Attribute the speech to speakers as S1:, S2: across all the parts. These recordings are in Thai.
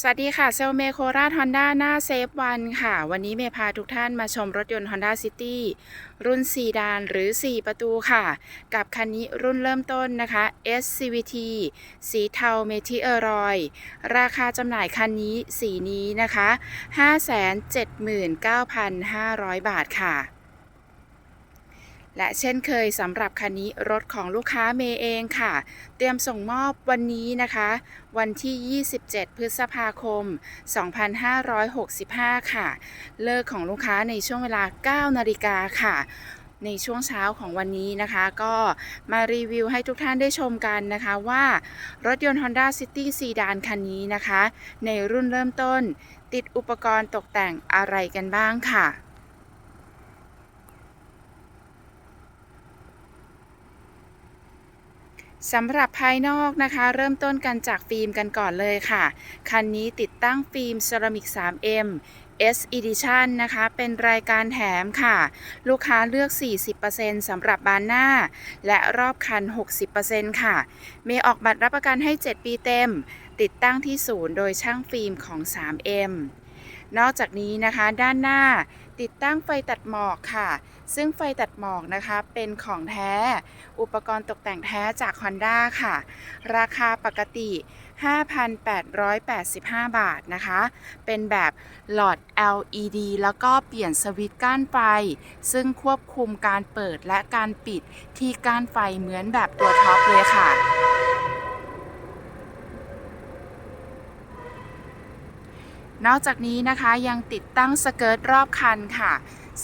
S1: สวัสดีค่ะ เซลเมโคราชฮอนด้าหน้าเซฟวันค่ะ วันนี้เมย์พาทุกท่านมาชมรถยนต์ Honda City รุ่น 4 ดานหรือ 4 ประตูค่ะ กับคันนี้รุ่นเริ่มต้นนะคะ SCVT สีเทาเมทิเอรอย ราคาจำหน่ายคันนี้สีนี้นะคะ 579,500 บาทค่ะ และเช่นเคยสำหรับคันนี้รถของลูกค้าเมย์เองค่ะ เตรียมส่งมอบวันนี้นะคะ วันที่ 27 พฤษภาคม 2565 ค่ะ เลิกของลูกค้าในช่วงเวลา 9 นาฬิกาค่ะในช่วงเช้าของวันนี้นะคะ ก็มารีวิวให้ทุกท่านได้ชมกันนะคะว่ารถยนต์ Honda City 4ดานคันนี้นะคะ ในรุ่นเริ่มต้น ติดอุปกรณ์ตกแต่งอะไรกันบ้างค่ะ สำหรับภายนอกนะคะ เริ่มต้นกันจากฟิล์มกันก่อนเลยค่ะ คันนี้ติดตั้งฟิล์มเซรามิก 3M S Edition นะคะ เป็นรายการแถมค่ะ ลูกค้าเลือก 40%สำหรับบานหน้า และรอบคัน 60%ค่ะเมย์ออกบัตรรับประกันให้ 7 ปีเต็ม ติดตั้งที่ศูนย์โดยช่างฟิล์มของ 3M นอกจากนี้นะคะ ด้านหน้าติดตั้งไฟตัดหมอกค่ะ ซึ่งไฟตัดหมอกนะคะ เป็นของแท้ อุปกรณ์ตกแต่งแท้จาก Honda ค่ะ ราคาปกติ 5,885 บาทนะคะ เป็นแบบหลอด LED แล้วก็เปลี่ยนสวิตช์ก้านไฟ ซึ่งควบคุมการเปิดและการปิดที่ก้านไฟเหมือนแบบตัวท็อปเลยค่ะนอกจากนี้นะคะยังติดตั้งสเกิร์ตรอบคันค่ะ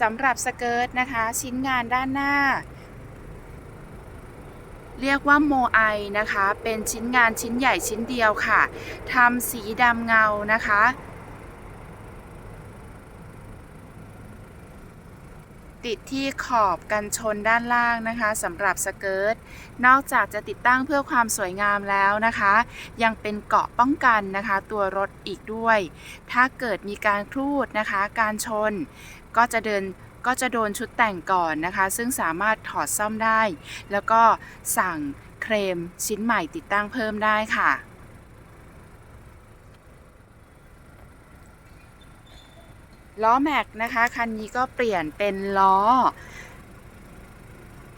S1: สำหรับสเกิร์ตนะคะ ชิ้นงานด้านหน้า เรียกว่าโมไอนะคะ เป็นชิ้นงานชิ้นใหญ่ชิ้นเดียวค่ะทำสีดำเงานะคะติดที่ขอบกันชนด้านล่างนะคะสำหรับสเกิร์ตนอกจากจะติดตั้งเพื่อความสวยงามแล้วนะคะ ยังเป็นเกาะป้องกันนะคะ ตัวรถอีกด้วย ถ้าเกิดมีการครูดนะคะ การชน ก็จะเดินก็จะโดนชุดแต่งก่อนนะคะ ซึ่งสามารถถอดซ่อมได้ แล้วก็สั่งเครมชิ้นใหม่ติดตั้งเพิ่มได้ค่ะล้อแม็กนะคะ คันนี้ก็เปลี่ยนเป็นล้อ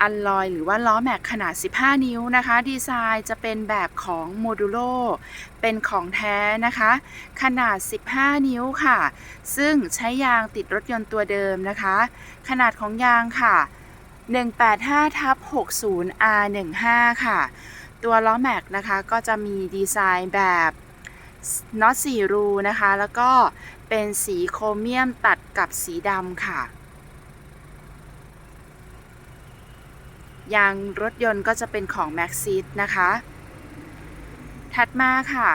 S1: อัลลอยหรือว่าล้อแม็กขนาด 15 นิ้วนะคะ ดีไซน์จะเป็นแบบของโมดูโลเป็นของแท้นะคะ ขนาด 15 นิ้วค่ะ ซึ่งใช้ยางติดรถยนต์ตัวเดิมนะคะ ขนาดของยางค่ะ 185ทับ60 R15 ค่ะ ตัวล้อแม็กนะคะก็จะมีดีไซน์แบบน็อต4รูนะคะ แล้วก็เป็นสีโครเมียมตัดกับสีดำค่ะ ยางรถยนต์ก็จะเป็นของ Max s e นะคะ ถัดมาค่ะ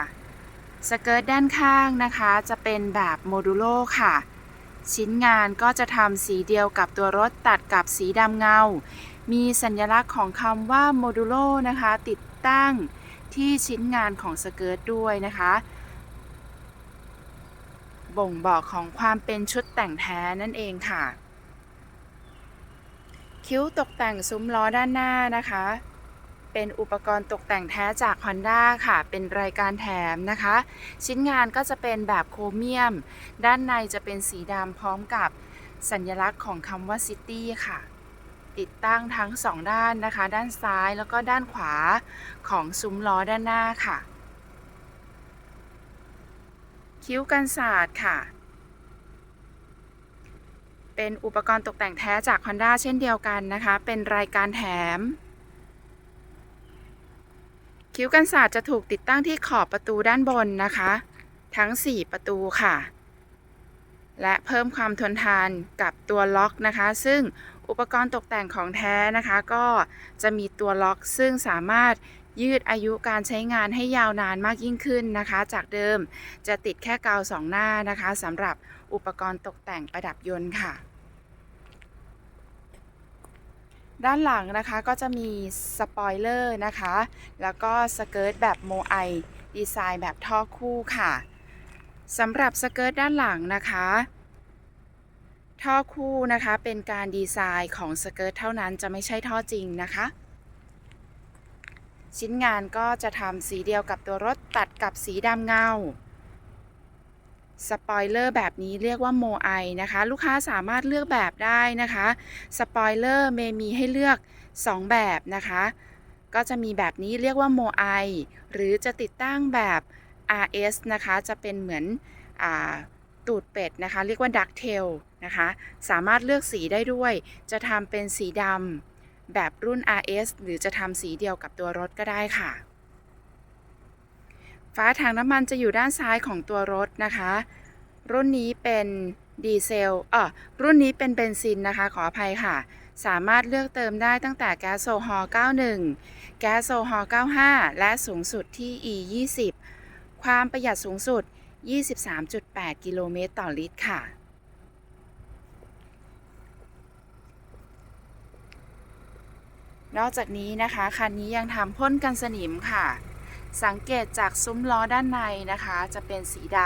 S1: สเกิร์ตด้านข้างนะคะ จะเป็นแบบโมดูโลค่ะ ชิ้นงานก็จะทำสีเดียวกับตัวรถตัดกับสีดำเงา มีสัญลักษณ์ของคำว่าโมดูโลนะคะ ติดตั้งที่ชิ้นงานของสเกิร์ตด้วยนะคะ บ่งบอกของความเป็นชุดแต่งแท้นั่นเองค่ะ คิ้วตกแต่งซุ้มล้อด้านหน้านะคะ เป็นอุปกรณ์ตกแต่งแท้จาก Honda ค่ะ เป็นรายการแถมนะคะ ชิ้นงานก็จะเป็นแบบโครเมียม ด้านในจะเป็นสีดำพร้อมกับสัญลักษณ์ของคำว่า City ค่ะ ติดตั้งทั้งสองด้านนะคะ ด้านซ้ายแล้วก็ด้านขวาของซุ้มล้อด้านหน้าค่ะ คิ้วกันศาสตร์ค่ะ เป็นอุปกรณ์ตกแต่งแท้จาก Honda เช่นเดียวกันนะคะ เป็นรายการแถม คิ้วกันศาสตร์จะถูกติดตั้งที่ขอบประตูด้านบนนะคะ ทั้ง 4 ประตูค่ะ และเพิ่มความทนทานกับตัวล็อกนะคะ ซึ่งอุปกรณ์ตกแต่งของแท้นะคะ ก็จะมีตัวล็อกซึ่งสามารถยืดอายุการใช้งานให้ยาวนานมากยิ่งขึ้นนะคะ จากเดิมจะติดแค่กาวสองหน้านะคะสำหรับ อุปกรณ์ตกแต่งประดับยนต์ค่ะ ด้านหลังนะคะก็จะมีสปอยเลอร์นะคะ แล้วก็สเกิร์ตแบบโมไอดีไซน์แบบท่อคู่ค่ะสำหรับสเกิร์ตด้านหลังนะคะท่อคู่นะคะเป็นการดีไซน์ของสเกิร์ตเท่านั้นจะไม่ใช่ท่อจริงนะคะ ชิ้นงานก็จะทำสีเดียวกับตัวรถตัดกับสีดำเงา สปอยเลอร์แบบนี้เรียกว่าโมไอนะคะ ลูกค้าสามารถเลือกแบบได้นะคะสปอยเลอร์เมมีให้เลือก 2 แบบนะคะ ก็จะมีแบบนี้เรียกว่าโมไอหรือจะติดตั้งแบบ RS นะคะ จะเป็นเหมือนอตูดเป็ดนะคะ เรียกว่าดักเทลนะคะ สามารถเลือกสีได้ด้วย จะทำเป็นสีดำแบบรุ่น RS หรือจะทำสีเดียวกับตัวรถก็ได้ค่ะ ฝาถังน้ำมันจะอยู่ด้านซ้ายของตัวรถนะคะ รุ่นนี้เป็นดีเซลเออรุ่นนี้เป็นเบนซินนะคะ ขออภัยค่ะ สามารถเลือกเติมได้ตั้งแต่แก๊สโซฮอล์91 แก๊สโซฮอล์95 และสูงสุดที่ E 20ความประหยัดสูงสุด 23.8 กิโลเมตรต่อลิตรค่ะนอกจากนี้นะคะ คันนี้ยังทำพ่นกันสนิมค่ะ สังเกตจากซุ้มล้อด้านในนะคะ จะเป็นสีด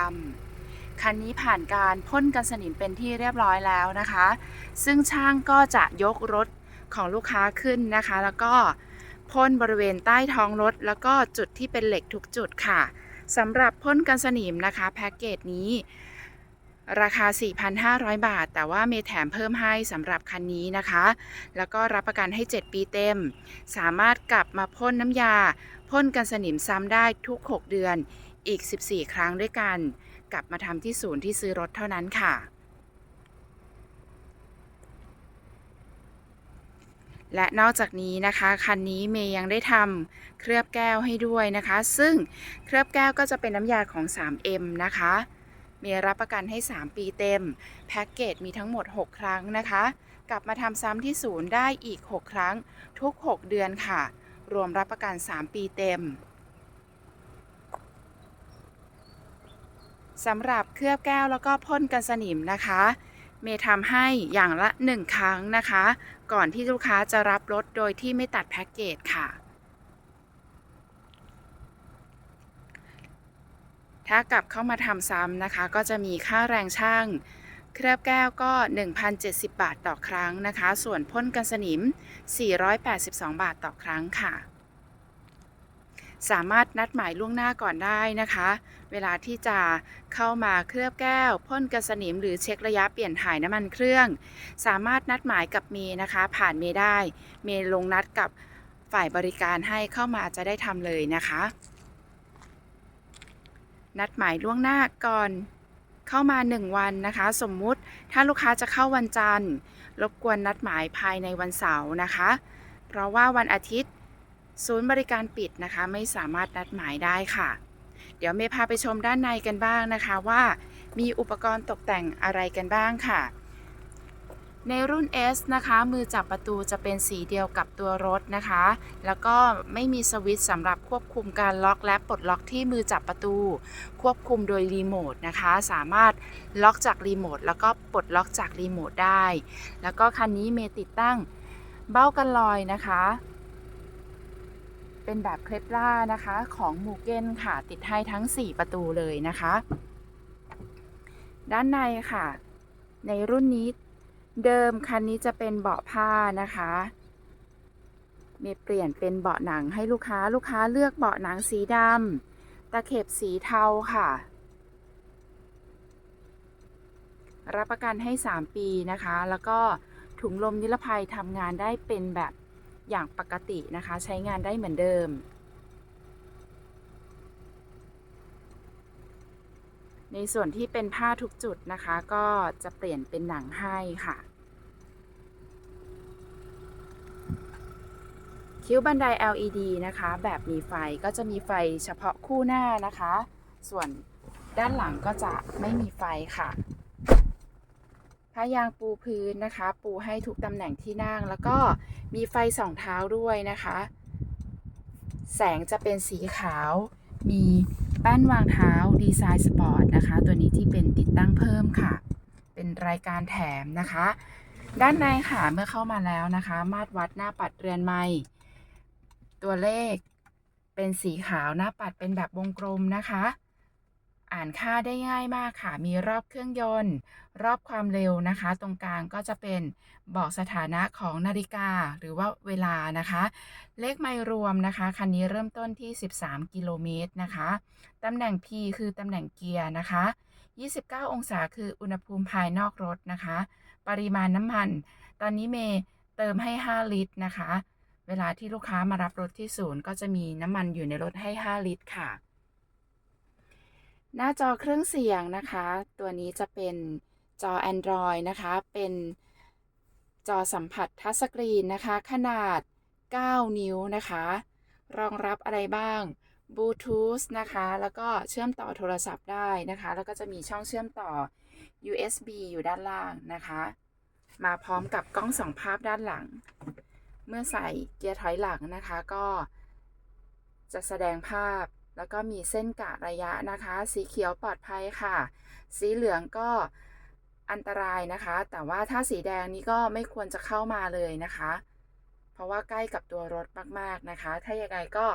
S1: ำคันนี้ผ่านการพ่นกันสนิมเป็นที่เรียบร้อยแล้วนะคะ ซึ่งช่างก็จะยกรถของลูกค้าขึ้นนะคะ แล้วก็พ่นบริเวณใต้ท้องรถ แล้วก็จุดที่เป็นเหล็กทุกจุดค่ะสำหรับพ่นกันสนิมนะคะแพ็กเกจนี้ ราคา 4,500 บาท แต่ว่าเมแถมเพิ่มให้สำหรับคันนี้นะคะ แล้วก็รับประกันให้ 7 ปีเต็ม สามารถกลับมาพ่นน้ำยา พ่นกันสนิมซ้ำได้ทุก 6 เดือนอีก 14 ครั้งด้วยกัน กลับมาทำที่ศูนย์ที่ซื้อรถเท่านั้นค่ะ และนอกจากนี้นะคะ คันนี้เมย์ยังได้ทำเคลือบแก้วให้ด้วยนะคะ ซึ่งเคลือบแก้วก็จะเป็นน้ำยาของ 3M นะคะเมย์รับประกันให้ 3 ปีเต็ม แพ็กเกจมีทั้งหมด 6 ครั้งนะคะ กลับมาทำซ้ำที่ศูนย์ได้อีก 6 ครั้งทุก 6 เดือนค่ะ รวมรับประกัน 3 ปีเต็มสำหรับเคลือบแก้วแล้วก็พ่นกันสนิมนะคะ เมย์ทำให้อย่างละ 1 ครั้งนะคะ ก่อนที่ลูกค้าจะรับรถโดยที่ไม่ตัดแพ็กเกจค่ะ ถ้ากลับเข้ามาทำซ้ำนะคะ ก็จะมีค่าแรงช่าง เคลือบแก้วก็ 1,070 บาทต่อครั้งนะคะ ส่วนพ่นกันสนิม 482 บาทต่อครั้งค่ะ สามารถนัดหมายล่วงหน้าก่อนได้นะคะ เวลาที่จะเข้ามาเคลือบแก้ว พ่นกันสนิม หรือเช็คระยะเปลี่ยนถ่ายน้ำมันเครื่อง สามารถนัดหมายกับเมย์นะคะ ผ่านเมย์ได้ เมย์ลงนัดกับฝ่ายบริการให้เข้ามาจะได้ทำเลยนะคะ นัดหมายล่วงหน้าก่อน เข้ามา 1 วันนะคะ สมมุติถ้าลูกค้าจะเข้าวันจันทร์ รบกวนนัดหมายภายในวันเสาร์นะคะ เพราะว่าวันอาทิตย์ ศูนย์บริการปิดนะคะ ไม่สามารถนัดหมายได้ค่ะ เดี๋ยวเมย์พาไปชมด้านในกันบ้างนะคะว่า มีอุปกรณ์ตกแต่งอะไรกันบ้างค่ะ ในรุ่น S นะคะ มือจับประตูจะเป็นสีเดียวกับตัวรถนะคะ แล้วก็ไม่มีสวิตช์สำหรับควบคุมการล็อกและปลดล็อกที่มือจับประตู ควบคุมโดยรีโมทนะคะ สามารถล็อกจากรีโมทแล้วก็ปลดล็อกจากรีโมทได้ แล้วก็คันนี้เมย์ติดตั้งเบ้ากันลอยนะคะ เป็นแบบเคล็ดล่านะคะของมูเก้นค่ะ ติดให้ทั้ง 4 ประตูเลยนะคะ ด้านในค่ะ ในรุ่นนี้ เดิมคันนี้จะเป็นเบาะผ้านะคะเมย์เปลี่ยนเป็นเบาะหนังให้ลูกค้าลูกค้าเลือกเบาะหนังสีดำตะเข็บสีเทาค่ะ รับประกันให้ 3 ปีนะคะ แล้วก็ถุงลมนิรภัยทำงานได้เป็นแบบอย่างปกตินะคะ ใช้งานได้เหมือนเดิม ในส่วนที่เป็นผ้าทุกจุดนะคะ ก็จะเปลี่ยนเป็นหนังให้ค่ะ คิ้วบันได LED นะคะ แบบมีไฟก็จะมีไฟเฉพาะคู่หน้านะคะ ส่วนด้านหลังก็จะไม่มีไฟค่ะผ้ายางปูพื้นนะคะ ปูให้ทุกตำแหน่งที่นั่ง แล้วก็มีไฟสองเท้าด้วยนะคะ แสงจะเป็นสีขาว มี ป้นวางเท้าดีไซน์สปอร์ตนะคะ ตัวนี้ที่เป็นติดตั้งเพิ่มค่ะ เป็นรายการแถมนะคะ ด้านในค่ะเมื่อเข้ามาแล้วนะคะ มาตรวัดหน้าปัดเรือนไม้ตัวเลขเป็นสีขาวหน้าปัดเป็นแบบวงกลมนะคะ อ่านค่าได้ง่ายมากค่ะ มีรอบเครื่องยนต์ รอบความเร็วนะคะ ตรงกลางก็จะเป็นบอกสถานะของนาฬิกาหรือว่าเวลานะคะ เลขไมล์รวมนะคะ คันนี้เริ่มต้นที่ 13 กิโลเมตรนะคะ ตำแหน่ง P คือตำแหน่งเกียร์นะคะ 29 องศาคืออุณหภูมิภายนอกรถนะคะ ปริมาณน้ำมัน ตอนนี้เมย์เติมให้ 5 ลิตรนะคะ เวลาที่ลูกค้ามารับรถที่ศูนย์ก็จะมีน้ำมันอยู่ในรถให้ 5 ลิตรค่ะ หน้าจอเครื่องเสียงนะคะ ตัวนี้จะเป็นจอ Android นะคะ เป็นจอสัมผัสทัชสกรีนนะคะ ขนาด 9 นิ้วนะคะ รองรับอะไรบ้างบลูทูธนะคะ แล้วก็เชื่อมต่อโทรศัพท์ได้นะคะ แล้วก็จะมีช่องเชื่อมต่อ USB อยู่ด้านล่างนะคะ มาพร้อมกับกล้องสองภาพด้านหลัง เมื่อใส่เกียร์ถอยหลังนะคะก็จะแสดงภาพ แล้วก็มีเส้นกะระยะนะคะ สีเขียวปลอดภัยค่ะ สีเหลืองก็อันตรายนะคะ แต่ว่าถ้าสีแดงนี้ก็ไม่ควรจะเข้ามาเลยนะคะ เพราะว่าใกล้กับตัวรถมากๆนะคะ ถ้ายังไงก็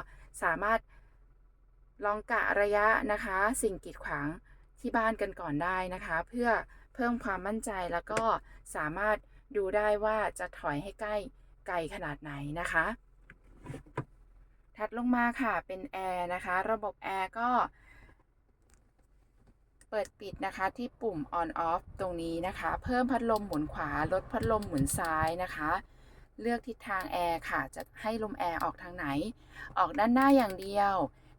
S1: สามารถลองกะระยะนะคะ สิ่งกีดขวางที่บ้านกันก่อนได้นะคะ เพื่อเพิ่มความมั่นใจแล้วก็สามารถดูได้ว่าจะถอยให้ใกล้ไกลขนาดไหนนะคะ ถัดลงมาค่ะเป็นแอร์นะคะ ระบบแอร์ก็ เปิดปิดนะคะที่ปุ่ม on off ตรงนี้นะคะ เพิ่มพัดลมหมุนขวา ลดพัดลมหมุนซ้ายนะคะ เลือกทิศทางแอร์ค่ะ จะให้ลมแอร์ออกทางไหน ออกด้านหน้าอย่างเดียว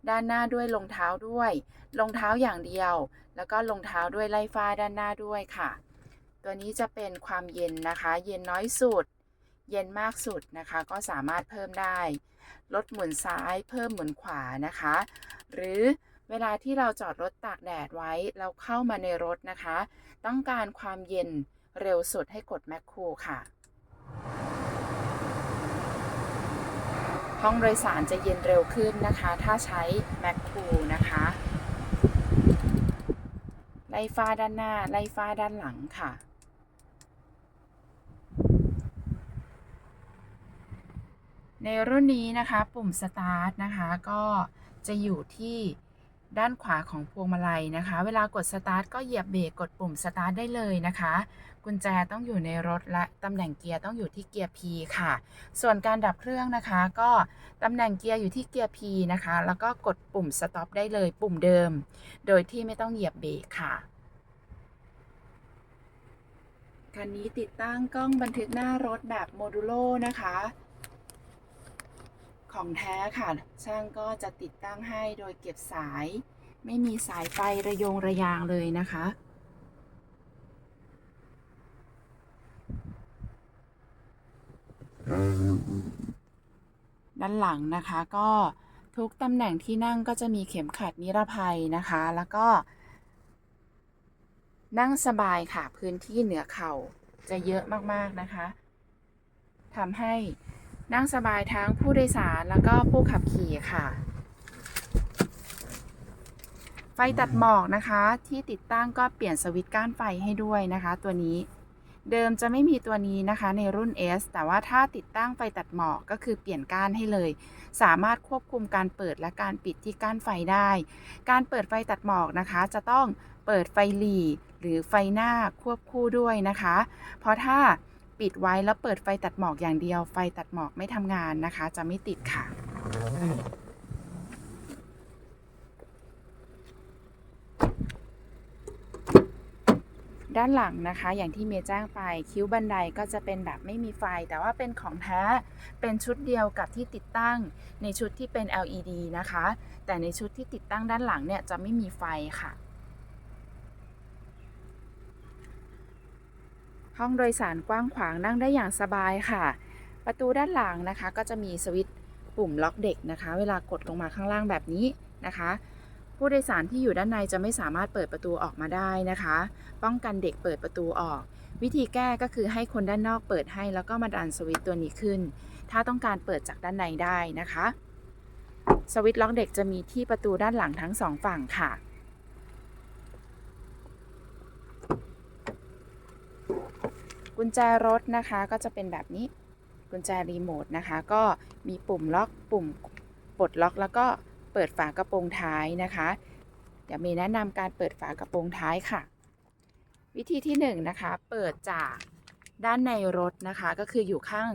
S1: ด้านหน้าด้วยรองเท้าด้วยรองเท้าอย่างเดียว แล้วก็รองเท้าด้วยไล่ฟ้าด้านหน้าด้วยค่ะ ตัวนี้จะเป็นความเย็นนะคะ เย็นน้อยสุด เย็นมากสุดนะคะ ก็สามารถเพิ่มได้ ลดหมุนซ้ายเพิ่มหมุนขวานะคะ หรือเวลาที่เราจอดรถตากแดดไว้เราเข้ามาในรถนะคะ ต้องการความเย็นเร็วสุดให้กดแมคโครค่ะ ห้องโดยสารจะเย็นเร็วขึ้นนะคะ ถ้าใช้แมคโครนะคะไล่ฟ้าด้านหน้า ไล่ฟ้าด้านหลังค่ะ ในรุ่นนี้นะคะปุ่มสตาร์ทนะคะก็จะอยู่ที่ด้านขวาของพวงมาลัยนะคะ เวลากดสตาร์ทก็เหยียบเบรกกดปุ่มสตาร์ทได้เลยนะคะ กุญแจต้องอยู่ในรถและตำแหน่งเกียร์ต้องอยู่ที่เกียร์ P ค่ะ ส่วนการดับเครื่องนะคะ ก็ตำแหน่งเกียร์อยู่ที่เกียร์ P นะคะ แล้วก็กดปุ่มสต็อปได้เลย ปุ่มเดิม โดยที่ไม่ต้องเหยียบเบรกค่ะคันนี้ติดตั้งกล้องบันทึกหน้ารถแบบโมดูโลนะคะ ของแท้ค่ะ ช่างก็จะติดตั้งให้โดยเก็บสาย ไม่มีสายไฟระยงระยางเลยนะคะด้านหลังนะคะก็ทุกตำแหน่งที่นั่งก็จะมีเข็มขัดนิรภัยนะคะ แล้วก็ นั่งสบายค่ะพื้นที่เหนือเข่าจะเยอะมากๆนะคะทำให้ นั่งสบายทั้งผู้โดยสารแล้วก็ผู้ขับขี่ค่ะ ไฟตัดหมอกนะคะที่ติดตั้งก็เปลี่ยนสวิตช์ก้านไฟให้ด้วยนะคะ ตัวนี้เดิมจะไม่มีตัวนี้นะคะในรุ่น S แต่ว่าถ้าติดตั้งไฟตัดหมอกก็คือเปลี่ยนก้านให้เลย สามารถควบคุมการเปิดและการปิดที่ก้านไฟได้ การเปิดไฟตัดหมอกนะคะ จะต้องเปิดไฟหลีหรือไฟหน้าควบคู่ด้วยนะคะ เพราะถ้า ปิดไว้แล้วเปิดไฟตัดหมอกอย่างเดียว ไฟตัดหมอกไม่ทำงานนะคะ จะไม่ติดค่ะ ด้านหลังนะคะ อย่างที่เมย์แจ้งไปคิ้วบันไดก็จะเป็นแบบไม่มีไฟ แต่ว่าเป็นของแท้ เป็นชุดเดียวกับที่ติดตั้ง ในชุดที่เป็น LED นะคะ แต่ในชุดที่ติดตั้งด้านหลังเนี่ยจะไม่มีไฟค่ะ ห้องโดยสารกว้างขวางนั่งได้อย่างสบายค่ะ ประตูด้านหลังนะคะ ก็จะมีสวิตช์ปุ่มล็อกเด็กนะคะ เวลากดลงมาข้างล่างแบบนี้นะคะ ผู้โดยสารที่อยู่ด้านในจะไม่สามารถเปิดประตูออกมาได้นะคะ ป้องกันเด็กเปิดประตูออก วิธีแก้ก็คือให้คนด้านนอกเปิดให้ แล้วก็มาดันสวิตช์ตัวนี้ขึ้น ถ้าต้องการเปิดจากด้านในได้นะคะ สวิตช์ล็อกเด็กจะมีที่ประตูด้านหลังทั้งสองฝั่งค่ะ กุญแจรถนะคะก็จะเป็นแบบนี้กุญแจรีโมทนะคะ ก็มีปุ่มล็อกปุ่มปลดล็อก แล้วก็เปิดฝากระโปรงท้ายนะคะเดี๋ยวมีแนะนำการเปิดฝากระโปรงท้ายค่ะ วิธีที่1นนะคะเปิดจากด้านในรถนะคะ ก็คืออยู่ข้าง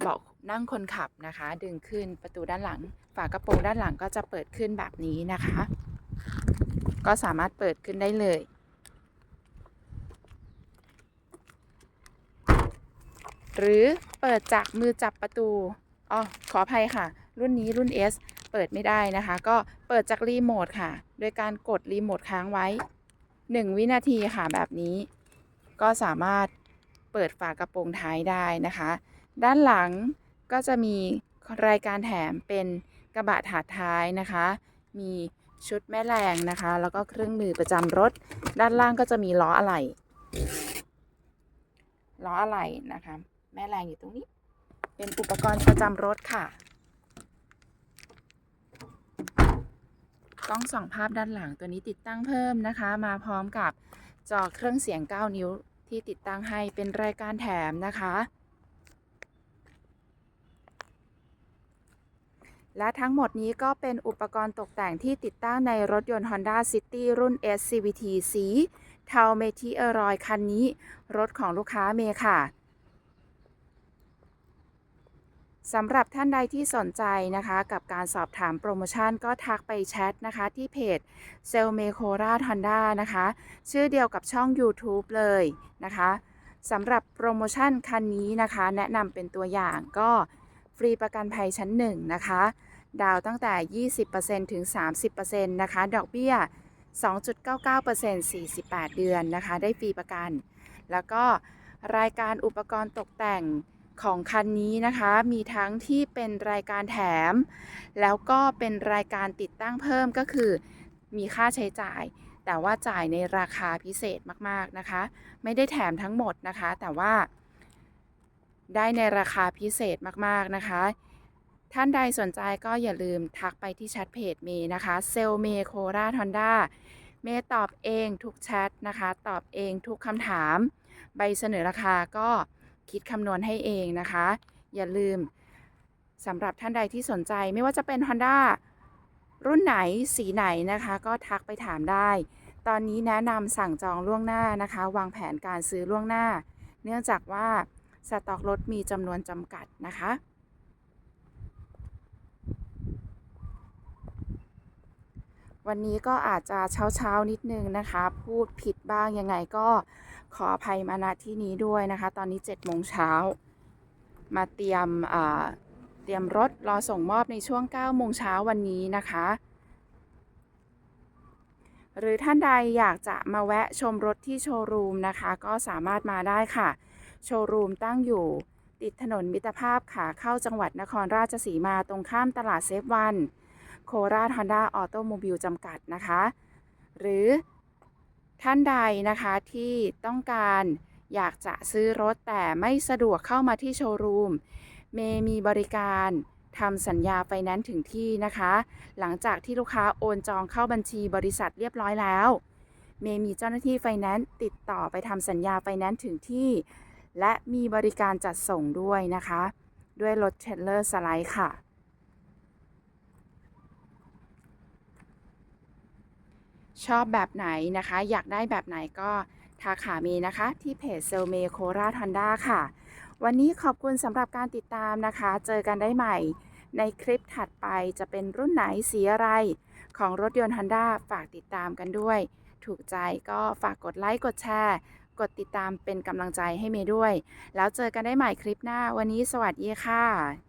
S1: เบาะนั่งคนขับนะคะ ดึงขึ้นประตูด้านหลัง ฝากระโปรงด้านหลังก็จะเปิดขึ้นแบบนี้นะคะ ก็สามารถเปิดขึ้นได้เลย หรือเปิดจากมือจับประตูอ๋อขออภัยค่ะ รุ่นนี้รุ่น S เปิดไม่ได้นะคะ ก็เปิดจากรีโมทค่ะ โดยการกดรีโมทค้างไว้ 1 วินาทีค่ะแบบนี้ ก็สามารถเปิดฝากระโปรงท้ายได้นะคะ ด้านหลังก็จะมีรายการแถมเป็นกระบะถาดท้ายนะคะ มีชุดแม่แรงนะคะ แล้วก็เครื่องมือประจำรถ ด้านล่างก็จะมีล้ออะไหล่ล้ออะไหล่นะคะ ม่แรงอยู่ตรงนี้ เป็นอุปกรณ์ประจำรถค่ะ กล้องส่องภาพด้านหลังตัวนี้ติดตั้งเพิ่มนะคะ มาพร้อมกับจอเครื่องเสียง 9 นิ้วที่ติดตั้งให้เป็นรายการแถมนะคะ และทั้งหมดนี้ก็เป็นอุปกรณ์ตกแต่งที่ติดตั้งในรถยนต์ Honda City รุ่น SCVT สีเทาเมทิเอรอยคันนี้ รถของลูกค้าเมค่ะ สำหรับท่านใดที่สนใจนะคะ กับการสอบถามโปรโมชั่นก็ทักไปแชทนะคะ ที่เพจเซลเมโคราฮอนด้านะคะ ชื่อเดียวกับช่อง YouTube เลยนะคะสำหรับโปรโมชั่นคันนี้นะคะ แนะนำเป็นตัวอย่างก็ฟรีประกันภัยชั้น 1 นะคะ ดาวตั้งแต่ 20%ถึง 30%นะคะ ดอกเบี้ย 2.99% 48 เดือนนะคะ ได้ฟรีประกัน แล้วก็รายการอุปกรณ์ตกแต่ง ของคันนี้นะคะ มีทั้งที่เป็นรายการแถม แล้วก็เป็นรายการติดตั้งเพิ่มก็คือ มีค่าใช้จ่าย แต่ว่าจ่ายในราคาพิเศษมากๆนะคะ ไม่ได้แถมทั้งหมดนะคะ แต่ว่า ได้ในราคาพิเศษมากๆนะคะ ท่านใดสนใจก็อย่าลืมทักไปที่แชทเพจเมนะคะเซลเมโคราฮอนด้าเมตอบเองทุกแชทนะคะ ตอบเองทุกคำถาม ใบเสนอราคาก็ คิดคำนวณให้เองนะคะ อย่าลืมสำหรับท่านใดที่สนใจไม่ว่าจะเป็น Honda รุ่นไหนสีไหนนะคะ ก็ทักไปถามได้ ตอนนี้แนะนำสั่งจองล่วงหน้านะคะ วางแผนการซื้อล่วงหน้า เนื่องจากว่าสต็อกรถมีจำนวนจำกัดนะคะ วันนี้ก็อาจจะเช้าเช้าๆนิดนึงนะคะ พูดผิดบ้างยังไงก็ ขออภัยมาณที่นี้ด้วยนะคะ ตอนนี้7โมงเช้ามาเตรียมเตรียมรถรอส่งมอบในช่วง9โมงเช้าวันนี้นะคะ หรือท่านใดอยากจะมาแวะชมรถที่โชว์รูมนะคะ ก็สามารถมาได้ค่ะ โชว์รูมตั้งอยู่ติดถนนมิตรภาพขาเข้าจังหวัดนครราชสีมาตรงข้ามตลาดเซฟวัน โคราชฮอนด้าออโตโมบิลจำกัดนะคะ หรือ ท่านใดนะคะที่ต้องการอยากจะซื้อรถแต่ไม่สะดวกเข้ามาที่โชว์รูม เมมีบริการทำสัญญาไฟแนนซ์ถึงที่นะคะ หลังจากที่ลูกค้าโอนจองเข้าบัญชีบริษัทเรียบร้อยแล้ว เมมีเจ้าหน้าที่ไฟแนนซ์ติดต่อไปทำสัญญาไฟแนนซ์ถึงที่ และมีบริการจัดส่งด้วยนะคะ ด้วยรถเทรลเลอร์สไลด์ค่ะ ชอบแบบไหนนะคะ อยากได้แบบไหนก็ทักหาเมนะคะ ที่เพจเซลเมโคราฮอนด้าค่ะ วันนี้ขอบคุณสำหรับการติดตามนะคะ เจอกันได้ใหม่ในคลิปถัดไปจะเป็นรุ่นไหนสีอะไรของรถยนต์ Honda ฝากติดตามกันด้วย ถูกใจก็ฝากกดไลค์ กดแชร์ กดติดตามเป็นกำลังใจให้เมย์ด้วย แล้วเจอกันได้ใหม่คลิปหน้าวันนี้สวัสดีค่ะ